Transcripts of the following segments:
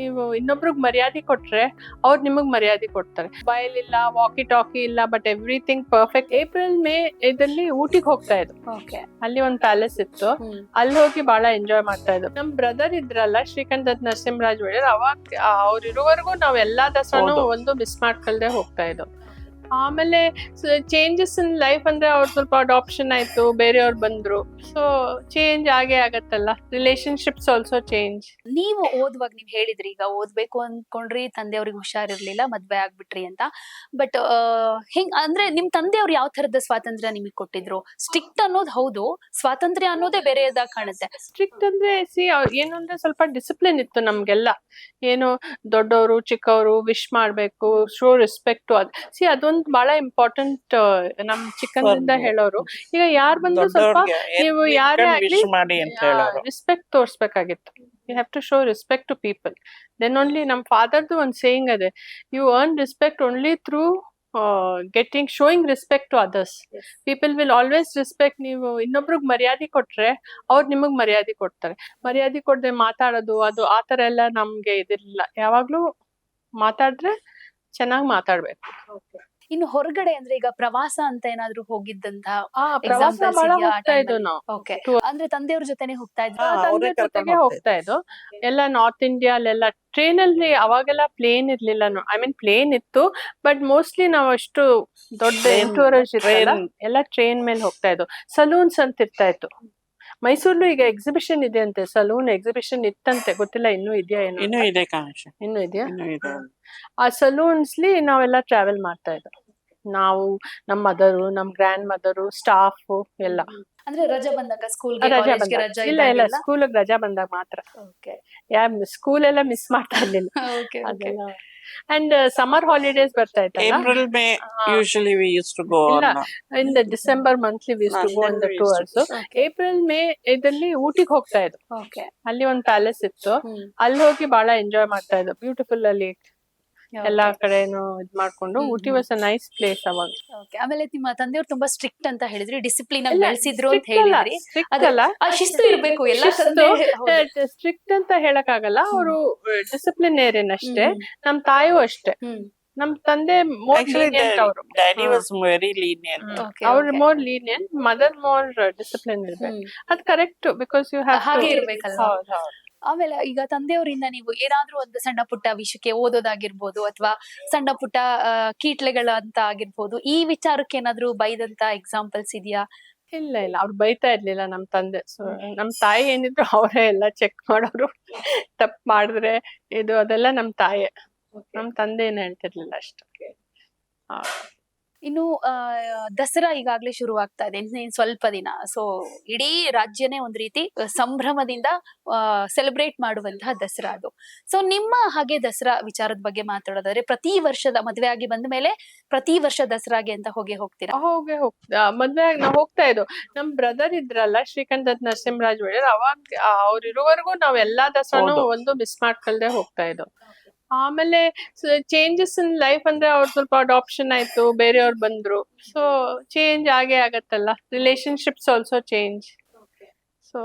ನೀವು ಇನ್ನೊಬ್ರಿಗೆ ಮರ್ಯಾದೆ ಕೊಟ್ರೆ ಅವ್ರು ನಿಮಗೆ ಮರ್ಯಾದೆ ಕೊಡ್ತಾರೆ. ಮೊಬೈಲ್ ಇಲ್ಲ ವಾಕಿ ಟಾಕಿ ಇಲ್ಲ but everything perfect April May ಇದ್ರಲ್ಲಿ ಊಟಿಗೆ ಹೋಗ್ತಾ ಇದ್ರು. ಓಕೆ ಅಲ್ಲಿ ಒಂದ್ ಪ್ಯಾಲೇಸ್ ಇತ್ತು. ಅಲ್ಲಿ ಹೋಗಿ ಬಹಳ ಎಂಜಾಯ್ ಮಾಡ್ತಾ ಇದ್ರು. ನಮ್ ಬ್ರದರ್ ಇದ್ರಲ್ಲ ಶ್ರೀಕಂಠ ದತ್ ನರಸಿಂಹರಾಜ್ ಒಡೆಯರ್ ಅವಾಗ ಅವ್ರ ಇರುವವರೆಗೂ ನಾವ್ ಎಲ್ಲಾ ದಸರಾನು ಒಂದು ಮಿಸ್ ಮಾಡ್ಕಲ್ದೆ ಹೋಗ್ತಾ ಇದ್ದೋ. ಆಮೇಲೆ ಚೇಂಜಸ್ ಇನ್ ಲೈಫ್ ಅಂದ್ರೆ ಅವ್ರು ಸ್ವಲ್ಪ ಅಡಾಪ್ಷನ್ ಆಯ್ತು ಬೇರೆಯವ್ರು ಬಂದ್ರು. ಸೊ ಚೇಂಜ್ ಆಗೇ ಆಗತ್ತಲ್ಲ? ರಿಲೇಶನ್ಶಿಪ್ಸ್ ಆಲ್ಸೋ ಚೇಂಜ್ ನೀವು ಓದುವಾಗ ನೀವು ಹೇಳಿದ್ರಿ ಈಗ ಓದ್ಬೇಕು ಅನ್ಕೊಂಡ್ರಿ ತಂದೆಯವ್ರಿಗೆ ಹುಷಾರಿರ್ಲಿಲ್ಲ ಮದ್ವೆ ಆಗ್ಬಿಟ್ರಿ ಅಂತ. ಬಟ್ ಹಿಂಗ್ ಅಂದ್ರೆ ನಿಮ್ ತಂದೆಯವ್ರು ಯಾವ ತರದ ಸ್ವಾತಂತ್ರ್ಯ ನಿಮಗೆ ಕೊಟ್ಟಿದ್ರು? ಸ್ಟ್ರಿಕ್ಟ್ ಅನ್ನೋದು ಹೌದು ಸ್ವಾತಂತ್ರ್ಯ ಅನ್ನೋದೇ ಬೇರೆದಾಗಿ ಕಾಣುತ್ತೆ? ಸ್ಟ್ರಿಕ್ಟ್ ಅಂದ್ರೆ ಸಿ ಏನು ಅಂದ್ರೆ ಸ್ವಲ್ಪ ಡಿಸಿಪ್ಲಿನ್ ಇತ್ತು ನಮ್ಗೆಲ್ಲ. ಏನು ದೊಡ್ಡವರು ಚಿಕ್ಕವರು ವಿಶ್ ಮಾಡ್ಬೇಕು ಶೋ ರೆಸ್ಪೆಕ್ಟ್ ಅದು. ಸಿ ಅದೊಂದು ಬಹಳ ಇಂಪಾರ್ಟೆಂಟ್ ನಮ್ ಚಿಕ್ಕಂದಿಂದ ಹೇಳೋರು. ಈಗ ಯಾರು ಬಂದ್ರು ಸ್ವಲ್ಪ ನೀವು ಯಾರೇ ಆಗ್ಲಿ respect ತೋರ್ಸ್ಬೇಕಾಗಿತ್ತು. You have to show respect to people then only ನಮ್ ಫಾದರ್ದು ಒಂದ್ ಸೇಯಿಂಗ್ ಅದೇ. You earn respect only through getting showing respect to others people will always respect ನೀವು. ಇನ್ನೊಬ್ರಿಗೆ ಮರ್ಯಾದೆ ಕೊಟ್ರೆ ಅವ್ರು ನಿಮಗ್ ಮರ್ಯಾದೆ ಕೊಡ್ತಾರೆ. ಮರ್ಯಾದೆ ಕೊಡದೆ ಮಾತಾಡೋದು ಅದು ಆ ತರ ಎಲ್ಲ ನಮ್ಗೆ ಇದಿರ್ಲಿಲ್ಲ ಯಾವಾಗ್ಲೂ ಮಾತಾಡಿದ್ರೆ ಚೆನ್ನಾಗಿ ಮಾತಾಡ್ಬೇಕು. ಇನ್ನು ಹೊರಗಡೆ ಅಂದ್ರೆ ಈಗ ಪ್ರವಾಸ ಅಂತ ಏನಾದ್ರು ಹೋಗಿದ್ದಂತ ಅಂದ್ರೆ ತಂದೆಯವ್ರ ಜೊತೆನೆ ಹೋಗ್ತಾ ಇದ್ರು? ಹೋಗ್ತಾ ಇದ್ದು ಎಲ್ಲ ನಾರ್ತ್ ಇಂಡಿಯಾ ಅಲ್ಲೆಲ್ಲ ಟ್ರೈನ್ ಅಲ್ಲಿ ಅವಾಗೆಲ್ಲ ಪ್ಲೇನ್ ಇರ್ಲಿಲ್ಲ ಐ ಮೀನ್ ಪ್ಲೇನ್ ಇತ್ತು ಬಟ್ ಮೋಸ್ಟ್ಲಿ ನಾವು ಅಷ್ಟು ದೊಡ್ಡ ಎಲ್ಲ ಟ್ರೈನ್ ಮೇಲೆ ಹೋಗ್ತಾ ಇದ್ವು. ಸಲೂನ್ಸ್ ಅಂತ ಇರ್ತಾ ಇತ್ತು. ಮೈಸೂರ್ಲು ಈಗ ಎಕ್ಸಿಬಿಷನ್ ಇದೆ ಅಂತೆ ಸಲೂನ್ ಎಕ್ಸಿಬಿಷನ್ ಇತ್ತಂತೆ ಗೊತ್ತಿಲ್ಲ ಇನ್ನೂ ಇದೆಯಾ ಏನು ಇನ್ನೂ ಇದೆ ಕಾಂಕ್ಷ ಇನ್ನೂ ಇದೆಯಾ? ಇನ್ನೂ ಇದೆ. ಆ ಸಲೂನ್ಸ್ಲಿ ನಾವೆಲ್ಲ ಟ್ರಾವೆಲ್ ಮಾಡ್ತಾ ಇದ್ದೋ ನಾವು ನಮ್ಮ ಮದರು ನಮ್ ಗ್ರ್ಯಾಂಡ್ ಮದರು ಸ್ಟಾಫ್ ಎಲ್ಲ. ಅಂದ್ರೆ ರಜಾ ಬಂದಾಗ ಸ್ಕೂಲ್ ರಜಾ ರಜಾ ಬಂದಾಗ. ಇಲ್ಲ ಇಲ್ಲ ಸ್ಕೂಲ್ ರಜಾ ಬಂದಾಗ ಮಾತ್ರ. ಓಕೆ ಯಾ ಸ್ಕೂಲ್ ಎಲ್ಲ ಮಿಸ್ ಮಾಡ್ತಾ ಇರ್ಲಿಲ್ಲ. ಓಕೆ ಓಕೆ ಅದೆಲ್ಲ ಅಂಡ್ ಸಮ್ಮರ್ ಹಾಲಿಡೇಸ್ ಬರ್ತಾ ಇತ್ತಲ್ಲ? April May usually we use to go ಇಲ್ಲ. In the December monthly was to go in the tours April May ಇದ್ರಲ್ಲಿ ಊಟಿಗೆ ಹೋಗ್ತಾ ಇದ್ರು ಓಕೆ ಅಲ್ಲಿ ಒಂದ್ ಪ್ಯಾಲೇಸ್ ಇತ್ತು. ಅಲ್ಲಿ ಹೋಗಿ ಬಹಳ ಎಂಜಾಯ್ ಮಾಡ್ತಾ ಇದ್ರು ಬ್ಯೂಟಿಫುಲ್ ಅಲ್ಲಿ ಎಲ್ಲಾ ಕಡೆನು ಇದ್ ಮಾಡ್ಕೊಂಡು Ooty. Was a nice place ಅವಾಗ. ಓಕೆ ಆಮೇಲೆ ನಿಮ್ಮ ತಂದೆಯವ್ರು ತುಂಬಾ ಸ್ಟ್ರಿಕ್ಟ್ ಅಂತ ಹೇಳಿದ್ರಿ ಡಿಸಿಪ್ಲಿನ್ ಬೆಳೆಸಿದ್ರು ಅಂತ ಹೇಳಿದ್ರಿ. ಅದಲ್ಲ ಆ ಶಿಸ್ತು ಇರ್ಬೇಕು ಎಲ್ಲ. ಸ್ಟ್ರಿಕ್ಟ್ ಅಂತ ಹೇಳಕ್ ಆಗಲ್ಲ ಅವರು ಡಿಸಿಪ್ಲಿನೇರಿಯನ್ ಅಷ್ಟೇ ಹ್ಮ್, ನಮ್ ತಾಯಿಯೂ ಅಷ್ಟೇ. ನಮ್ ತಂದೆ ಮೋರ್ ಲೀನಿಯಂಟ್ ಅವರು. ಡ್ಯಾಡಿ ಹಾ. ವಾಸ್ ವೆರಿ ಲೀನಿಯಂಟ್ Okay, ಅವ್ರು okay. More lenient mother more discipline ಇರ್ಬೇಕು. ಅದ್ ಕರೆಕ್ಟ್ ಬಿಕಾಸ್ ಯು ಹ್ಯಾವ್ ಹಾಗೆ ಇರ್ಬೇಕಲ್ವಾ? ಆಮೇಲೆ ಈಗ ತಂದೆಯವರಿಂದ ನೀವು ಏನಾದ್ರೂ ಒಂದು ಸಣ್ಣ ಪುಟ್ಟ ವಿಷಯಕ್ಕೆ ಓದೋದಾಗಿರ್ಬೋದು ಅಥವಾ ಸಣ್ಣ ಪುಟ್ಟ ಕೀಟ್ಲೆಗಳ ಅಂತ ಆಗಿರ್ಬೋದು ಈ ವಿಚಾರಕ್ಕೆ ಏನಾದ್ರೂ ಬೈದಂತ ಎಕ್ಸಾಂಪಲ್ಸ್ ಇದೆಯಾ? ಇಲ್ಲ ಇಲ್ಲ. ಅವ್ರು ಬೈತಾ ಇರ್ಲಿಲ್ಲ ನಮ್ ತಂದೆ. ಸೊ ನಮ್ ತಾಯಿ ಏನಿದ್ರು ಅವರೇ ಎಲ್ಲ ಚೆಕ್ ಮಾಡೋರು. ತಪ್ಪು ಮಾಡಿದ್ರೆ ಇದು ಅದೆಲ್ಲ ನಮ್ ತಾಯಿ. ನಮ್ ತಂದೆ ಏನ್ ಹೇಳ್ತಿರ್ಲಿಲ್ಲ ಅಷ್ಟಕ್ಕೆ. ಇನ್ನು ದಸರಾ ಈಗಾಗ್ಲೇ ಶುರು ಆಗ್ತಾ ಇದೆ ಸ್ವಲ್ಪ ದಿನ. ಸೊ ಇಡೀ ರಾಜ್ಯನೇ ಒಂದ್ ರೀತಿ ಸಂಭ್ರಮದಿಂದ ಸೆಲೆಬ್ರೇಟ್ ಮಾಡುವಂತಹ ದಸರಾ ಅದು. ಸೊ ನಿಮ್ಮ ಹಾಗೆ ದಸರಾ ವಿಚಾರದ ಬಗ್ಗೆ ಮಾತಾಡೋದಾದ್ರೆ ಪ್ರತಿ ವರ್ಷದ ಮದ್ವೆ ಆಗಿ ಬಂದ ಮೇಲೆ ಪ್ರತಿ ವರ್ಷ ದಸರಾಗೆ ಅಂತ ಹೋಗಿ ಹೋಗ್ತೀರಾ? ಹೋಗಿ ಹೋಗ್ತಾ ಮದ್ವೆ ಆಗಿ ನಾವು ಹೋಗ್ತಾ ಇದ್ದು ನಮ್ ಬ್ರದರ್ ಇದ್ರಲ್ಲ ಶ್ರೀಕಂಠ ನರಸಿಂಹರಾಜ್ ಒಡೆಯರ್ ಅವಾಗ ಅವ್ರ ಇರುವವರೆಗೂ ನಾವ್ ಎಲ್ಲಾ ದಸರಾನು ಒಂದು ಮಿಸ್ ಮಾಡ್ಕೊಳ್ದೆ ಹೋಗ್ತಾ ಇದ್ದೋ ಆಮೇಲೆ ಚೇಂಜಸ್ ಇನ್ ಲೈಫ್ ಅಂದ್ರೆ ಅವ್ರ ಸ್ವಲ್ಪ ಅಡಾಪ್ಷನ್ ಆಯ್ತು ಬೇರೆಯವ್ರು ಬಂದ್ರು. ಸೊ ಚೇಂಜ್ ಆಗೇ ಆಗತ್ತಲ್ಲ. ರಿಲೇಶನ್ಶಿಪ್ಸ್ ಆಲ್ಸೋ ಚೇಂಜ್ ಸೊ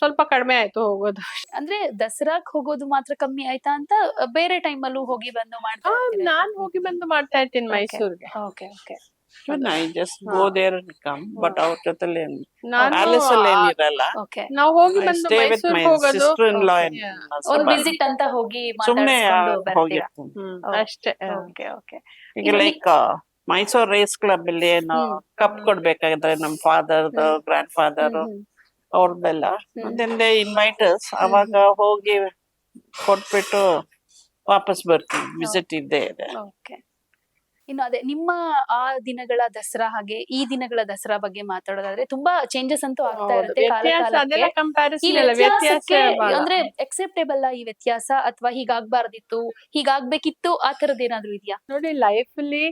ಸ್ವಲ್ಪ ಕಡಿಮೆ ಆಯ್ತು ಹೋಗೋದು. ಅಂದ್ರೆ ದಸರಾಕ್ ಹೋಗೋದು ಮಾತ್ರ ಕಮ್ಮಿ ಆಯ್ತಾ ಅಂತ ಬೇರೆ ಟೈಮ್ ಅಲ್ಲೂ ಹೋಗಿ ಬಂದು ಮಾಡ್ತಾ ನಾನ್ ಹೋಗಿ ಬಂದು ಮಾಡ್ತಾ ಇರ್ತೀನಿ ಮೈಸೂರ್ಗೆ. Okay okay just go there come but ಅವ್ರ ಜೊತೆಲಿ ನಾನು ಪ್ಯಾಲೇಸ್ ಅಲ್ಲಿ ಏನಿರಲ್ಲ ಓಕೆ. ನಾವ್ ಹೋಗಿ ಐ ಬಂದು ಸ್ಟೇ ವಿತ್ ಮೈಸೂರ್ಗೆ ಮೈ ಹೋಗೋದು. Sister in law Yeah. ಒಂದ್ ವಿಸಿಟ್ ಅಂತ ಹೋಗಿ ಸುಮ್ನೆ ಮಾತಾಡ್ಸ್ಕೊಂಡು ಬರ್ತೀರಾ? ಹೋಗಿರ್ತೀನಿ. ಹ್ಮ್ ಅಷ್ಟೇ. ಓಕೆ ಓಕೆ ಈಗ ಲೈಕ್ ಮೈಸೂರ್ ರೇಸ್ ಕ್ಲಬ್ ಅಲ್ಲಿ ಏನೋ ಹ್ಮ್. ಕಪ್ ಕೊಡ್ಬೇಕಾಗಿದ್ರೆ ನಮ್ ಫಾದರ್ ಗ್ರಾಂಡ್ ಗ್ರ್ಯಾಂಡ್ ಫಾದರ್ ಅವ್ರದ್ದೆಲ್ಲ. ದೇ ಇನ್ವೈಟರ್ಸ್ ಅವಾಗ ಹೋಗಿ ಕೊಟ್ಬಿಟ್ಟು ವಾಪಸ್ ಬರ್ತೀವಿ ವಿಸಿಟ್ ಇದ್ದೇ ಇದೆ. ಓಕೆ. ಇನ್ನು ಅದೇ ನಿಮ್ಮ ಆ ದಿನಗಳ ದಸರಾ ಹಾಗೆ ಈ ದಿನಗಳ ದಸರಾ ಬಗ್ಗೆ ಮಾತಾಡೋದಾದ್ರೆ ತುಂಬಾ ಚೇಂಜಸ್ ಅಂತೂ ಆಗ್ತಾ. ಇರುತ್ತೆ. ಅಂದ್ರೆ ಎಕ್ಸೆಪ್ಟೇಬಲ್ ಈ ವ್ಯತ್ಯಾಸ ಅಥವಾ ಹೀಗಾಗ್ಬಾರ್ದಿತ್ತು ಹೀಗಾಗ್ಬೇಕಿತ್ತು ಆ ತರದ್ ಏನಾದ್ರು ಇದೆಯಾ? ನೋಡಿ ಲೈಫ್ ಅಲ್ಲಿ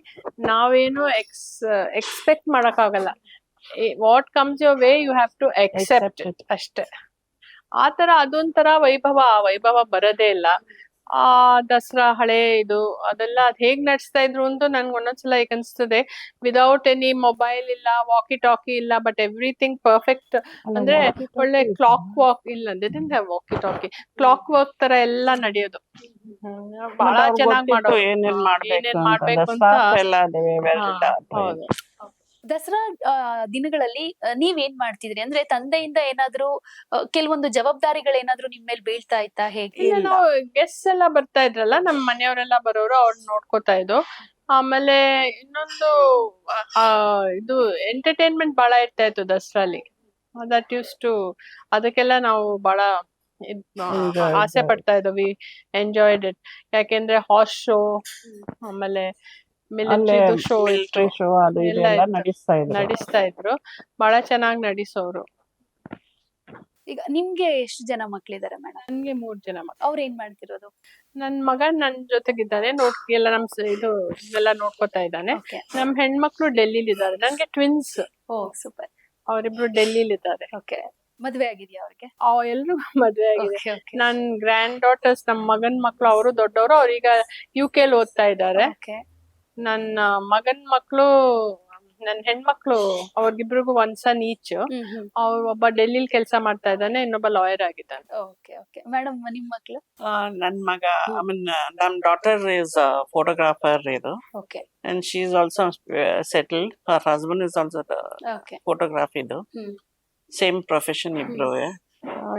ನಾವೇನು ಎಕ್ಸ್ ಎಕ್ಸ್ಪೆಕ್ಟ್ ಮಾಡಕ್ ಆಗಲ್ಲ what comes your way you have to accept ಅಷ್ಟೇ. ಆತರ ಅದೊಂಥರ ವೈಭವ ಆ ವೈಭವ ಬರೋದೇ ಇಲ್ಲ. ಆ ದಸರಾ ಹಳೆ ಇದು ಅದೆಲ್ಲ ಅದ್ ಹೇಗ್ ನಡೆಸ್ತಾ ಇದ್ರು ಅಂತ ನನ್ಗೆ ಒಂದೊಂದ್ಸಲ ಈಗ ಅನ್ಸ್ತದೆ. ವಿದೌಟ್ ಎನಿ ಮೊಬೈಲ್ ಇಲ್ಲ ವಾಕಿ ಟಾಕಿ ಇಲ್ಲ ಬಟ್ ಎವ್ರಿಥಿಂಗ್ ಪರ್ಫೆಕ್ಟ್ ಅಂದ್ರೆ ಒಳ್ಳೆ ಕ್ಲಾಕ್ ವಾಕ್ ಇಲ್ಲ ಅಂದ್ರೆ ವಾಕಿ ಟಾಕಿ ಕ್ಲಾಕ್ ವರ್ಕ್ ತರ ಎಲ್ಲ ನಡೆಯೋದು. ಬಹಳ ಚೆನ್ನಾಗಿ ಮಾಡೋದು. ಏನೇನ್ ಮಾಡ್ಬೇಕು ಅಂತ. ಹೌದು. ದಸರಾ ದಿನಗಳಲ್ಲಿ ನೀವ್ ನೀವೇನ್ ಮಾಡ್ತಿದ್ರಿ? ಅಂದ್ರೆ ತಂದೆಯಿಂದ ಏನಾದ್ರೂ ಕೆಲವೊಂದು ಜವಾಬ್ದಾರಿಗಳು ಜವಾಬ್ದಾರಿಗಳೇನಾದ್ರೂ ನಿಮ್ ಮೇಲೆ ಬೀಳ್ತಾ ಇತ್ತಾ ಹೇಗೆ? ಇಲ್ಲ. ನಾವು ಗೆಸ್ಟ್ ಎಲ್ಲ ಬರ್ತಾ ಇದ್ರಲ್ಲ ನಮ್ ಮನೆಯವರೆಲ್ಲ ಬರೋರು ಅವ್ರು ನೋಡ್ಕೋತಾ ಇದ್ದು. ಆಮೇಲೆ ಇನ್ನೊಂದು ಆ ಇದು ಎಂಟರ್ಟೈನ್ಮೆಂಟ್ ಬಹಳ ಇರ್ತಾ ಇತ್ತು ದಸರಾಲಿ. ದಟ್ ಯೂಸ್ ಟು ಅದಕ್ಕೆಲ್ಲ ನಾವು ಬಹಳ ಇದ್ ಆಸೆ. ಪಡ್ತಾ ಇದ್ದೀವಿ ಎಂಜಾಯ್ಡ್ ಇಟ್ ಯಾಕೆಂದ್ರೆ ಹಾರ್ಸ್ ಶೋ ಆಮೇಲೆ ಮಿಲಿಟರಿ ಶೋ ಮಿಲಿಟರಿ ಶೋ ಅದು ಇದೆಲ್ಲ. ನಡೆಸ್ತಾ ಇದ್ರು. ನಡೆಸ್ತಾ ಇದ್ರು. ಬಹಳ ಚೆನ್ನಾಗಿ ನಡೆಸೋರು ಈಗ ನಿಮ್ಗೆ ಎಷ್ಟು ಜನ ಮಕ್ಳಿದಾರೆ ಮೇಡಮ್ ನನ್ಗೆ ಮೂರ್ ಜನ ಮಕ್ಳು. ಅವ್ರ ಏನ್ ಮಾಡ್ತಿರೋದು? ನನ್ ಮಗ ನನ್ ಜೊತೆಗಿದ್ದಾನೆ ನೋಡ್ ಎಲ್ಲ ನಮ್ ಸ- ಇದು ಎಲ್ಲ ನೋಡ್ಕೊತಾ ಇದ್ದಾನೆ. ಓಕೆ ನಮ್ ಹೆಣ್ಮಕ್ಳು ಡೆಲ್ಲಿಲಿ ಇದ್ದಾರೆ. ನನ್ಗೆ ಟ್ವಿನ್ಸ್ ಓ ಸೂಪರ್ ಅವರಿಬ್ರು ಡೆಲ್ಲಿಲಿ ಇದ್ದಾರೆ. ಓಕೆ ಮದ್ವೆ ಆಗಿದ್ಯಾ ಅವ್ರಿಗೆ? ಅವ್ ಎಲ್ರು ಮದ್ವೆ ಆಗಿದೆ. Okay, okay. ನನ್ ಗ್ರ್ಯಾಂಡ್ ಡಾಟರ್ಸ್ ನಮ್ ಮಗನ್ ಮಕ್ಳು ಅವರು ದೊಡ್ಡವರು ಅವ್ರೀಗ ಯು ಕೆ ಓದ್ತಾ ಇದ್ದಾರೆ. Okay. ನನ್ನ ಮಗನ್ ಮಕ್ಳು ನನ್ ಹೆಣ್ಮಕ್ಳು ಅವ್ರಿಗಿಬ್ರಿಗೂ ಒಂದ್ ಸನ್ ಈಚ್. ಅವ್ರು ಒಬ್ಬ ಡೆಲ್ಲಿಲಿ ಕೆಲಸ ಮಾಡ್ತಾ ಇದ್ದಾನೆ ಇನ್ನೊಬ್ಬ ಲಾಯರ್ ಆಗಿದ್ದಾನೆ. Okay okay. ಮೇಡಮ್ ನಿಮ್ ಮಕ್ಳು? ನನ್ ಮಗ ಐ ಮೀನ್ ನಮ್ ಡಾಟರ್ ಇಸ್ ಫೋಟೋಗ್ರಾಫರ್ ಇದು. Okay. And she is also settled her husband is also photograph ಇದು. ಸೇಮ್ ಪ್ರೊಫೆಷನ್ ಇಬ್ರು.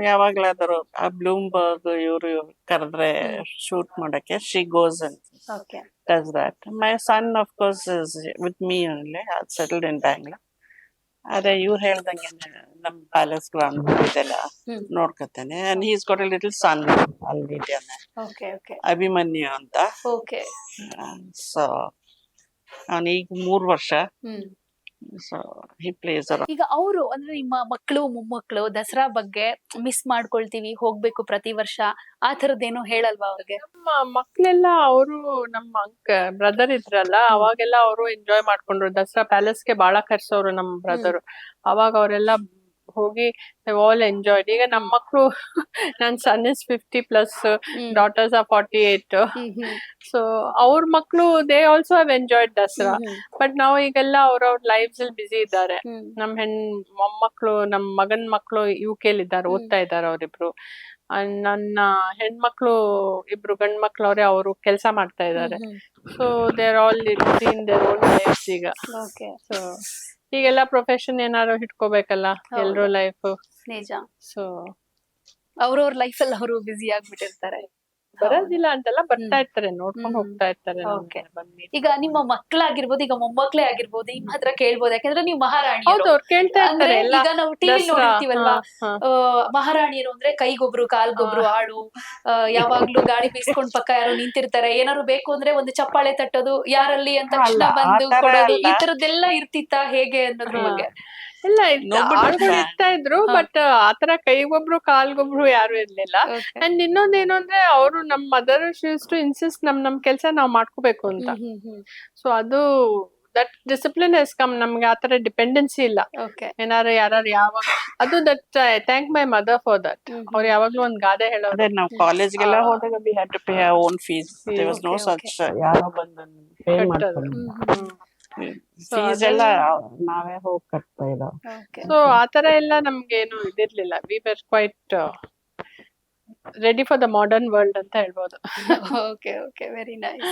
ಯಾವಾಗ್ಲಾದರೂ ಆ ಬ್ಲೂಮ್ಬರ್ಗ್ ಇವ್ರು ಕರೆದ್ರೆ ಶೂಟ್ ಮಾಡಕ್ಕೆ ಶಿ ಗೋಸ್ ಅಂತ okay does that. My son, of course, is with me only. Settled in Bangalore. ಅದೇ ಇವ್ರು ಹೇಳ್ದಂಗೆ ನಮ್ ಪ್ಯಾಲೇಸ್ ಗ್ರೌಂಡ್ ಇದೆಲ್ಲ ನೋಡ್ಕೊತೇನೆ. And he's got a little son ಅಲ್ಲಿ ಅಭಿಮನ್ಯು ಅಂತ. ಓಕೆ ಸೊ ಅವನು ಈಗ ಮೂರ್ ವರ್ಷ. ಸೊ ಹಿ ಪ್ಲೇಸ್ ಈಗ ಅವರು ಅಂದ್ರೆ ನಿಮ್ಮ ಮಕ್ಕಳು ಮೊಮ್ಮಕ್ಕಳು ದಸರಾ ಬಗ್ಗೆ ಮಿಸ್ ಮಾಡ್ಕೊಳ್ತೀವಿ ಹೋಗ್ಬೇಕು ಪ್ರತಿ ವರ್ಷ ಆ ತರದ್ದೇನು ಹೇಳಲ್ವಾ ಅವ್ರಿಗೆ? ನಮ್ಮ ಮಕ್ಳೆಲ್ಲ ಅವರು ನಮ್ಮ ಅಂಕ ಬ್ರದರ್ ಇದ್ರಲ್ಲ ಅವಾಗೆಲ್ಲ ಅವರು ಎಂಜಾಯ್ ಮಾಡ್ಕೊಂಡ್ರು. ದಸರಾ ಪ್ಯಾಲೇಸ್ಗೆ ಬಹಳ ಕರ್ಸೋರು ನಮ್ಮ ಬ್ರದರ್ ಅವಾಗ ಅವರೆಲ್ಲ ಹೋಗಿ ಆಲ್ ಎಂಜಾಯ್ಡ್ ಈಗ ನಮ್ಮ ಮಕ್ಕಳು ನನ್ son is fifty plus daughters are forty eight so ಅವ್ರ ಮಕ್ಕಳು they also have enjoyed Dasara. But ನಾವು ಈಗೆಲ್ಲ ಅವ್ರವ್ರ ಲೈಫ್ಸ್ ಅಲ್ಲಿ ಬಿಸಿ ಇದ್ದಾರೆ. ನಮ್ಮ ನಮ್ ಹೆಣ್ ಮೊಮ್ಮಕ್ಳು ನಮ್ ಮಗನ್ ಮಕ್ಳು ಯು ಕೆಲ್ ಇದ್ದಾರೆ. ಓದ್ತಾ ಇದ್ದಾರೆ ಅವ್ರಿಬ್ರು ಅಂಡ್ ನನ್ನ ಹೆಣ್ಮಕ್ಳು ಇಬ್ರು ಗಂಡ್ ಮಕ್ಳು ಅವ್ರೆ ಅವರು ಕೆಲಸ ಮಾಡ್ತಾ ಇದ್ದಾರೆ. So they are all in their own lifes ಈಗ. ಓಕೆ ಸೊ ಈಗೆಲ್ಲ ಪ್ರೊಫೆಷನ್ ಏನಾದ್ರು ಇಟ್ಕೋಬೇಕಲ್ಲ ಎಲ್ರು ಎಲ್ರೂ ಲೈಫ್ ನಿಜ. ಸೊ ಅವ್ರವ್ರ ಲೈಫ್ ಅಲ್ಲಿ ಅವರು ಬ್ಯುಸಿ ಆಗ್ಬಿಟ್ಟಿರ್ತಾರೆ. ಬರೋದಿಲ್ಲ ಅಂತಲ್ಲ ಬರ್ತಾ ಇರ್ತಾರೆ ನೋಡ್ಕೊಂಡು ಹೋಗ್ತಾ ಇರ್ತಾರೆ. ಈಗ ನಿಮ್ಮ ಮಕ್ಕಳಾಗಿರ್ಬೋದು ಈಗ ಮೊಮ್ಮಕ್ಳೇ ಆಗಿರ್ಬೋದು ನಿಮ್ ಹತ್ರ ಕೇಳ್ಬೋದು ಯಾಕಂದ್ರೆ ನೀವು ಮಹಾರಾಣಿ ಹೌದು ಅವ್ರು ಕೇಳ್ತಾ ಅಂದ್ರೆ ಇರ್ತಾರೆ ಎಲ್ಲ. ಈಗ ನಾವು ಟಿವಿ ದಸರಾ, ನೋಡಿರ್ತೀವಲ್ವಾ? ಹಾ, ಹಾ. ಆ, ಮಹಾರಾಣಿಯರು ಅಂದ್ರೆ ಕೈಗೊಬ್ರು ಕಾಲ್ಗೊಬ್ರು ಆಳು ಆ, ಯಾವಾಗ್ಲೂ ಗಾಳಿ ಬೀಸ್ಕೊಂಡ್ ಪಕ್ಕ ಯಾರೋ ನಿಂತಿರ್ತಾರೆ. ಏನಾದ್ರು ಬೇಕು ಅಂದ್ರೆ ಒಂದು ಚಪ್ಪಾಳೆ ತಟ್ಟೋದು ಯಾರಲ್ಲಿ ಅಂತ ತಕ್ಷಣ ಅಲ್ಲ, ಆ ಬಂದು ಕೊಡೋದು ಈ ಅಲ್ಲ. ತರದ್ದೆಲ್ಲ ಇರ್ತಿತ್ತ ಹೇಗೆ ಅನ್ನೋದ್ರ ಹಾ. ಬಗ್ಗೆ? ಇಲ್ಲ ಇರ್ತ- ಇದ್ರು ಬಟ್ ಆತರ ಕೈಗೊಬ್ರು ಕಾಲ್ಗೊಬ್ರು ಯಾರು ಇರ್ಲಿಲ್ಲ. ಅಂಡ್ ಅಂಡ್ ಇನ್ನೊಂದೇನು ಅಂದ್ರೆ ಅವರು ನಮ್ ಮದರ್ ಟು ಇನ್ಸಿಸ್ಟ್ ನಮ್ ನಮ್ ಕೆಲ್ಸ ನಾವ್ ಮಾಡ್ಕೋಬೇಕು ಅಂತ. ಹ್ಮ್, ಹ್ಮ್, ಹ್ಮ್. ಸೊ ಅದು ದಟ್ ಡಿಸಿಪ್ಲಿನ್ ಎಸ್ ಕಮ್ ನಮ್ಗೆ ಆತರ ಡಿಪೆಂಡೆನ್ಸಿ ಇಲ್ಲ. ಏನಾರ ಏನಾರು ಯಾರು ಯಾವಾಗ ಅದು that thank my mother for that. ಅವ್ರು ಯಾವಾಗ್ಲೂ ಒಂದ್ ಗಾದೆ ಹೇಳೋದು. ನಾವು ಕಾಲೇಜ್ಗೆಲ್ಲ ಹೋದಾಗ we had to pay own fees there was no such ಯಾರೋ ಬಂದು ಪೇ ಮಾಡ್ತಾರೆ ಫೀಸ್ ನಾವೇ ಹೋಗಿ ಕಟ್ತಾ ಇದ್ದಾವ ಸೊ ಆತರ ಎಲ್ಲ ನಮ್ಗೆ ಏನು ಇದಿರ್ಲಿಲ್ಲ. We were quite ready for the modern world ಅಂತ ಹೇಳ್ಬೋದು. Okay okay very nice